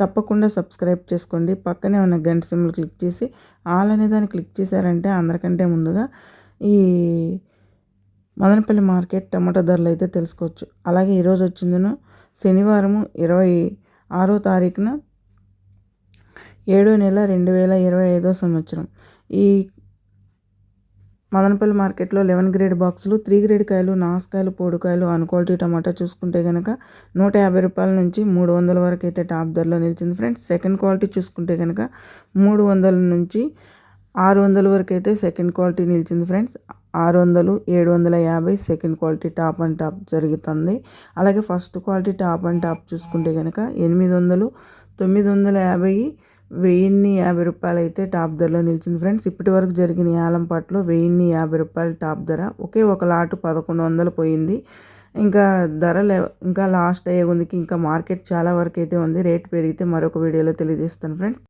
తప్పకుండా సబ్స్క్రైబ్ చేసుకోండి. పక్కనే ఉన్న గంట సిమ్లు క్లిక్ చేసి ఆల్ అనే దాన్ని క్లిక్ చేశారంటే అందరికంటే ముందుగా ఈ మదనపల్లి మార్కెట్ టమాటో ధరలు అయితే తెలుసుకోవచ్చు. అలాగే ఈరోజు వచ్చిందను శనివారము ఇరవై ఆరో తారీఖున ఏడో నెల రెండు వేల ఇరవై ఐదో సంవత్సరం. ఈ మదనపల్లి మార్కెట్లో లెవెన్ గ్రేడ్ బాక్సులు త్రీ గ్రేడ్ కాయలు నాసుకాయలు పొడికాయలు అన్ క్వాలిటీ టమాటా చూసుకుంటే కనుక నూట యాభై రూపాయల నుంచి మూడు వందల వరకు అయితే టాప్ ధరలో నిలిచింది ఫ్రెండ్స్. సెకండ్ క్వాలిటీ చూసుకుంటే కనుక మూడు వందల నుంచి ఆరు వందల వరకు అయితే సెకండ్ క్వాలిటీ నిలిచింది ఫ్రెండ్స్. ఆరు వందలు ఏడు వందల యాభై second quality top and top జరుగుతుంది. అలాగే first quality top and top చూసుకుంటే కనుక ఎనిమిది వందలు తొమ్మిది వందల యాభై వెయ్యిన్ని యాభై రూపాయలు అయితే టాప్ ధరలో నిలిచింది ఫ్రెండ్స్. ఇప్పటి వరకు జరిగిన యాలంపాట్లో వెయ్యిన్ని యాభై రూపాయలు టాప్ ధర. ఒకే ఒక లాటు పదకొండు వందలు పోయింది. ఇంకా ధర ఇంకా లాస్ట్ అయ్యే ఉందికి ఇంకా మార్కెట్ చాలా వరకు అయితే ఉంది. రేట్ పెరిగితే మరొక వీడియోలో తెలియజేస్తాను ఫ్రెండ్స్.